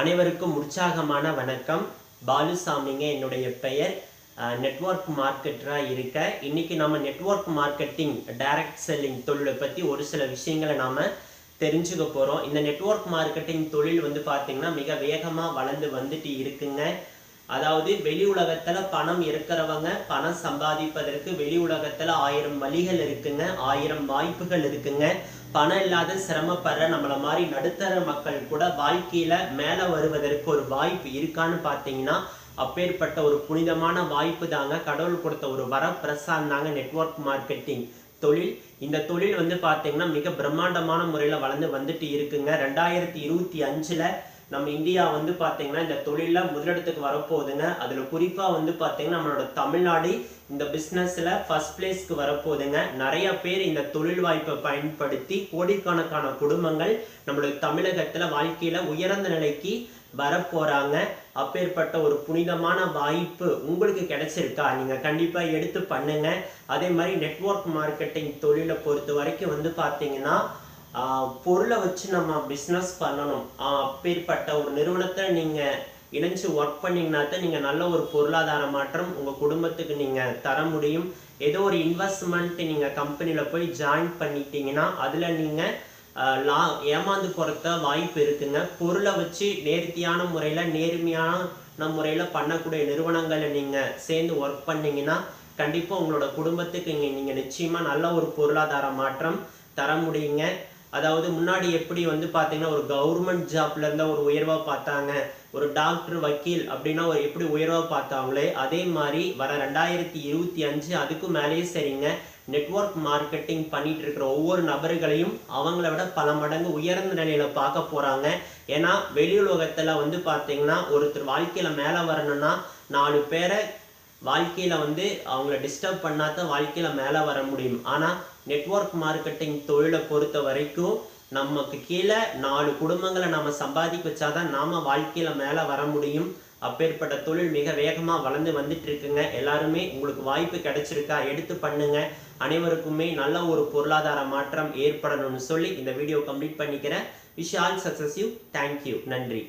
அனைவருக்கும் உற்சாகமான வணக்கம். பாலுசாமிங்க என்னுடைய பெயர். நெட்ஒர்க் மார்க்கெட்டராக இருக்க. இன்னைக்கு நம்ம நெட்வொர்க் மார்க்கெட்டிங் டைரக்ட் செல்லிங் தொழிலை பற்றி ஒரு சில விஷயங்களை நாம் தெரிஞ்சுக்க போகிறோம் இந்த நெட்ஒர்க் மார்க்கெட்டிங் தொழில் வந்து பார்த்திங்கன்னா மிக வேகமாக வளர்ந்து வந்துட்டு இருக்குங்க. அதாவது வெளி உலகத்துல பணம் இருக்கிறவங்க பணம் சம்பாதிப்பதற்கு வெளி உலகத்துல ஆயிரம் வழிகள் இருக்குங்க ஆயிரம் வாய்ப்புகள் இருக்குங்க. பணம் இல்லாத சிரமப்படுற நம்மள மாதிரி நடுத்தர மக்கள் கூட வாழ்க்கையில மேல வருவதற்கு ஒரு வாய்ப்பு இருக்கான்னு பார்த்தீங்கன்னா அப்பேற்பட்ட ஒரு புனிதமான வாய்ப்பு தாங்க. கடவுள் கொடுத்த ஒரு வரப்பிரசாதம் தாங்க நெட்வொர்க் மார்க்கெட்டிங் தொழில் இந்த தொழில் வந்து பார்த்தீங்கன்னா மிக பிரம்மாண்டமான முறையில் வளர்ந்து வந்துட்டு இருக்குங்க. ரெண்டாயிரத்தி இருபத்தி அஞ்சுல நம்ம இந்தியா வந்து பார்த்தீங்கன்னா இந்த தொழிலில் முதலிடத்துக்கு வரப்போகுதுங்க. அதில் குறிப்பாக வந்து பார்த்தீங்கன்னா நம்மளோட தமிழ்நாடு இந்த பிஸ்னஸில் ஃபர்ஸ்ட் பிளேஸ்க்கு வரப்போகுதுங்க. நிறைய பேர் இந்த தொழில் வாய்ப்பை பயன்படுத்தி கோடிக்கணக்கான குடும்பங்கள் நம்மளுடைய தமிழகத்தில் வாழ்க்கையில் உயர்ந்த நிலைக்கு வரப்போகிறாங்க அப்பேற்பட்ட ஒரு புனிதமான வாய்ப்பு உங்களுக்கு கிடைச்சிருக்கா? நீங்கள் கண்டிப்பாக எடுத்து பண்ணுங்க. அதே மாதிரி நெட்வொர்க் மார்க்கெட்டிங் தொழிலை பொறுத்த வரைக்கும் வந்து பார்த்தீங்கன்னா பொருளை வச்சு நம்ம பிஸ்னஸ் பண்ணணும். அப்பேற்பட்ட ஒரு நிறுவனத்தை நீங்கள் இணைஞ்சு ஒர்க் பண்ணீங்கன்னா தான் நீங்கள் நல்ல ஒரு பொருளாதார மாற்றம் உங்கள் குடும்பத்துக்கு நீங்கள் தர முடியும். ஏதோ ஒரு இன்வெஸ்ட்மெண்ட் நீங்கள் கம்பெனியில் போய் ஜாயின் பண்ணிட்டீங்கன்னா அதில் நீங்கள் லா ஏமாந்து போகிறத வாய்ப்பு இருக்குங்க. பொருளை வச்சு நேர்த்தியான முறையில் நேர்மையான முறையில் பண்ணக்கூடிய நிறுவனங்களை நீங்கள் சேர்ந்து ஒர்க் பண்ணிங்கன்னா கண்டிப்பாக உங்களோட குடும்பத்துக்கு இங்கே நீங்கள் நிச்சயமாக நல்ல ஒரு பொருளாதார மாற்றம் தர முடியுங்க. அதாவது முன்னாடி எப்படி வந்து பார்த்தீங்கன்னா ஒரு கவர்மெண்ட் ஜாப்ல இருந்தால் ஒரு உயர்வாக பார்த்தாங்க ஒரு டாக்டர் வக்கீல் அப்படின்னா ஒரு எப்படி உயர்வாக பார்த்தாங்களே அதே மாதிரி வர ரெண்டாயிரத்தி இருபத்தி அஞ்சு அதுக்கும் மேலேயே சரிங்க நெட்வொர்க் மார்க்கெட்டிங் பண்ணிட்டு இருக்கிற ஒவ்வொரு நபர்களையும் அவங்கள விட பல மடங்கு உயர்ந்த நிலையில பார்க்க போறாங்க. ஏன்னா வெளியுலகத்துல வந்து பார்த்தீங்கன்னா ஒருத்தர் வாழ்க்கையில மேலே வரணும்னா நாலு பேரை வாழ்க்கையில வந்து அவங்கள டிஸ்டர்ப் பண்ணாதான் வாழ்க்கையில மேலே வர முடியும். ஆனா நெட்வொர்க் மார்க்கெட்டிங் தொழிலை பொறுத்த வரைக்கும் நமக்கு கீழே நாலு குடும்பங்களை நாம் சம்பாதிக்க வச்சாதான் நாம் வாழ்க்கையில் மேலே வர முடியும். அப்பேற்பட்ட தொழில் மிக வேகமாக வளர்ந்து வந்துட்டு இருக்குங்க எல்லாருமே உங்களுக்கு வாய்ப்பு கிடைச்சிருக்கா? எடுத்து பண்ணுங்க. அனைவருக்குமே நல்ல ஒரு பொருளாதார மாற்றம் ஏற்படணும்னு சொல்லி இந்த வீடியோ கம்ப்ளீட் பண்ணிக்கிறேன். Wish all success you. Thank you நன்றி.